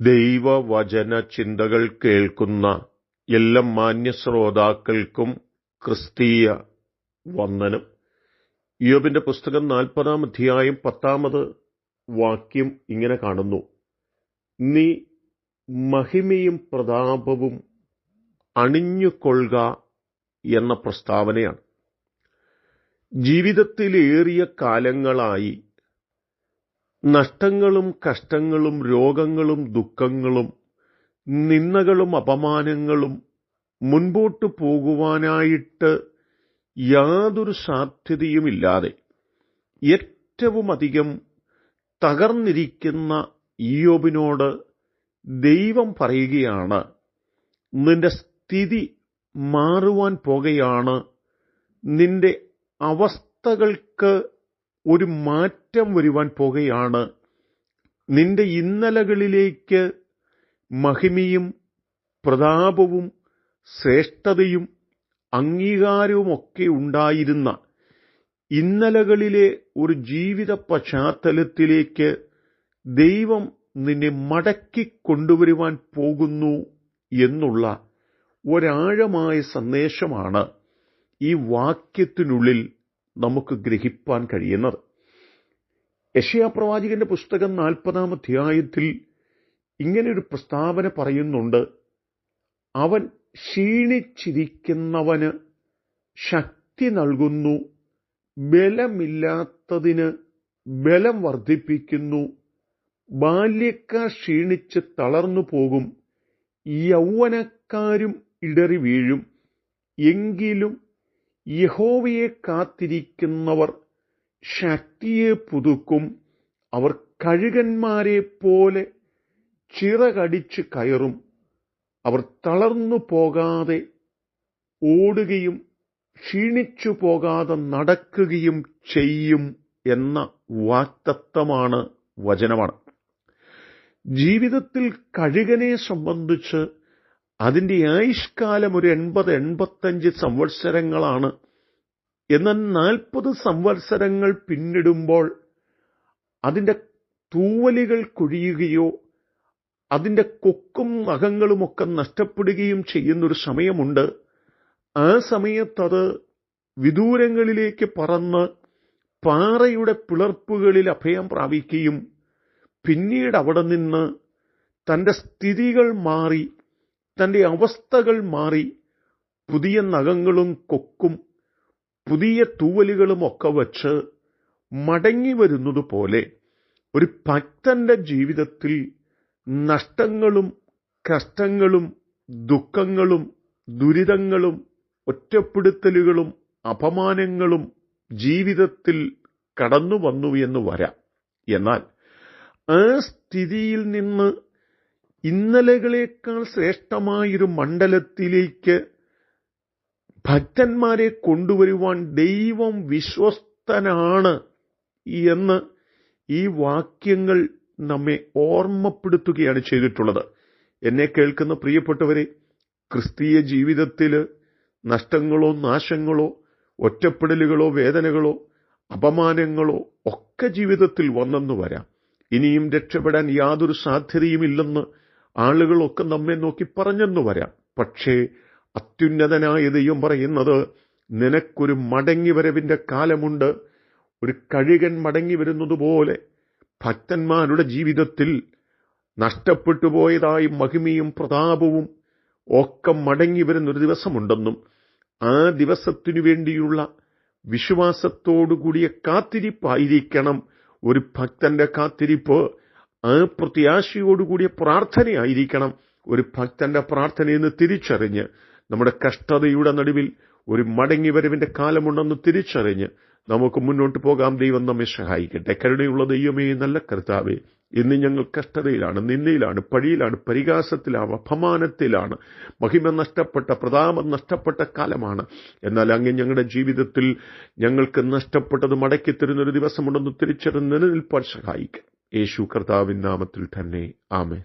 ദൈവവചന ചിന്തകൾ കേൾക്കുന്ന എല്ലാ മാന്യ ശ്രോതാക്കൾക്കും ക്രിസ്തീയ വന്ദനം. യോബിന്റെ പുസ്തകം നാൽപ്പതാം അധ്യായം പത്താമത് വാക്യം ഇങ്ങനെ കാണുന്നു. നീ മഹിമയും പ്രതാപവും അണിഞ്ഞുകൊള്ളുക എന്ന പ്രസ്താവനയാണ്. ജീവിതത്തിലേറിയ കാലങ്ങളായി നഷ്ടങ്ങളും കഷ്ടങ്ങളും രോഗങ്ങളും ദുഃഖങ്ങളും നിന്ദകളും അപമാനങ്ങളും മുൻപോട്ട് പോകുവാനായിട്ട് യാതൊരു സാധ്യതയുമില്ലാതെ ഏറ്റവുമധികം തകർന്നിരിക്കുന്ന ഈയോബിനോട് ദൈവം പറയുകയാണ് നിന്റെ സ്ഥിതി മാറുവാൻ പോകുകയാണ്. നിന്റെ അവസ്ഥകൾക്ക് ഒരു മാറ്റം വരുവാൻ പോകുകയാണ്. നിന്റെ ഇന്നലകളിലേക്ക് മഹിമയും പ്രതാപവും ശ്രേഷ്ഠതയും അംഗീകാരവുമൊക്കെ ഉണ്ടായിരുന്ന ഇന്നലകളിലെ ഒരു ജീവിത പശ്ചാത്തലത്തിലേക്ക് ദൈവം നിന്നെ മടക്കി കൊണ്ടുവരുവാൻ പോകുന്നു എന്നുള്ള ഒരാഴമായ സന്ദേശമാണ് ഈ വാക്യത്തിനുള്ളിൽ നമുക്ക് ഗ്രഹിപ്പാൻ കഴിയുന്നത്. യശയാപ്രവാചകന്റെ പുസ്തകം നാൽപ്പതാം അധ്യായത്തിൽ ഇങ്ങനെയൊരു പ്രസ്താവന പറയുന്നുണ്ട്. അവൻ ക്ഷീണിച്ചിരിക്കുന്നവന് ശക്തി നൽകുന്നു ബലമില്ലാത്തതിന് ബലം വർദ്ധിപ്പിക്കുന്നു ബാല്യക്കാർ ക്ഷീണിച്ച് തളർന്നു പോകും യൗവനക്കാരും ഇടറി വീഴും. എങ്കിലും യഹോവയെ കാത്തിരിക്കുന്നവർ ശക്തിയെ പുതുക്കും അവർ കഴുകന്മാരെ പോലെ ചിറകടിച്ച് കയറും. അവർ തളർന്നു പോകാതെ ഓടുകയും ക്ഷീണിച്ചു പോകാതെ നടക്കുകയും ചെയ്യും എന്ന വാക്തത്വമാണ് വചനമാണ്. ജീവിതത്തിൽ കഴുകനെ സംബന്ധിച്ച് അതിന്റെ ആയുഷ്കാലം ഒരു എൺപത് എൺപത്തഞ്ച് സംവത്സരങ്ങളാണ് എന്നാൽ നാൽപ്പത് സംവത്സരങ്ങൾ പിന്നിടുമ്പോൾ അതിന്റെ തൂവലുകൾ കൊഴിയുകയോ അതിന്റെ കൊക്കും നഖങ്ങളുമൊക്കെ നഷ്ടപ്പെടുകയും ചെയ്യുന്നൊരു സമയമുണ്ട്. ആ സമയത്തത് വിദൂരങ്ങളിലേക്ക് പറന്ന് പാറയുടെ പിളർപ്പുകളിൽ അഭയം പ്രാപിക്കുകയും പിന്നീട് അവിടെ നിന്ന് തന്റെ സ്ഥിതികൾ മാറി തന്റെ അവസ്ഥകൾ മാറി പുതിയ നഖങ്ങളും കൊക്കും പുതിയ തൂവലുകളുമൊക്കെ വച്ച് മടങ്ങി വരുന്നതുപോലെ ഒരു ഭക്തന്റെ ജീവിതത്തിൽ നഷ്ടങ്ങളും കഷ്ടങ്ങളും ദുഃഖങ്ങളും ദുരിതങ്ങളും ഒറ്റപ്പെടുത്തലുകളും അപമാനങ്ങളും ജീവിതത്തിൽ കടന്നു വന്നു എന്ന് വരാം. എന്നാൽ ആ സ്ഥിതിയിൽ നിന്ന് ഇന്നലകളേക്കാൾ ശ്രേഷ്ഠമായൊരു മണ്ഡലത്തിലേക്ക് ഭക്തന്മാരെ കൊണ്ടുവരുവാൻ ദൈവം വിശ്വസ്തനാണ് എന്ന് ഈ വാക്യങ്ങൾ നമ്മെ ഓർമ്മപ്പെടുത്തുകയാണ് ചെയ്തിട്ടുള്ളത്. എന്നെ കേൾക്കുന്ന പ്രിയപ്പെട്ടവരെ ക്രിസ്തീയ ജീവിതത്തിൽ നഷ്ടങ്ങളോ നാശങ്ങളോ ഒറ്റപ്പെടലുകളോ വേദനകളോ അപമാനങ്ങളോ ഒക്കെ ജീവിതത്തിൽ വന്നെന്ന് വരാം. ഇനിയും രക്ഷപ്പെടാൻ യാതൊരു സാധ്യതയുമില്ലെന്ന് ആളുകളൊക്കെ നമ്മെ നോക്കി പറഞ്ഞെന്നു വരാം. പക്ഷേ അത്യുന്നതനായ ദൈവം പറയുന്നത് നിനക്കൊരു മടങ്ങി വരവിന്റെ കാലമുണ്ട്. ഒരു കഴുകൻ മടങ്ങി വരുന്നതുപോലെ ഭക്തന്മാരുടെ ജീവിതത്തിൽ നഷ്ടപ്പെട്ടു പോയതായി മഹിമയും പ്രതാപവും ഒക്കെ മടങ്ങി വരുന്നൊരു ദിവസമുണ്ടെന്നും ആ ദിവസത്തിനു വേണ്ടിയുള്ള വിശ്വാസത്തോടുകൂടിയ കാത്തിരിപ്പായിരിക്കണം. ഒരു ഭക്തന്റെ കാത്തിരിപ്പ് ആ പ്രത്യാശയോടുകൂടിയ പ്രാർത്ഥനയായിരിക്കണം. ഒരു ഭക്തന്റെ പ്രാർത്ഥനയെന്ന് തിരിച്ചറിഞ്ഞ് നമ്മുടെ കഷ്ടതയുടെ നടുവിൽ ഒരു മടങ്ങിവരവിന്റെ കാലമുണ്ടെന്ന് തിരിച്ചറിഞ്ഞ് നമുക്ക് മുന്നോട്ട് പോകാം. ദൈവം നമ്മെ സഹായിക്കട്ടെ. കരുണയുള്ള ദൈവമേ നല്ല കർത്താവേ ഇന്ന് ഞങ്ങൾ കഷ്ടതയിലാണ് നിന്നയിലാണ് പഴിയിലാണ് പരിഹാസത്തിലാണ് അപമാനത്തിലാണ് മഹിമ നഷ്ടപ്പെട്ട പ്രതാപം നഷ്ടപ്പെട്ട കാലമാണ്. എന്നാൽ അങ്ങ് ഞങ്ങളുടെ ജീവിതത്തിൽ ഞങ്ങൾക്ക് നഷ്ടപ്പെട്ടത് മടക്കി തരുന്നൊരു ദിവസമുണ്ടെന്ന് തിരിച്ചറിഞ്ഞ് നിലനിൽപ്പാൻ സഹായിക്കും യേശു കർത്താവിൻ നാമത്തിൽ തന്നെ. ആമേൻ.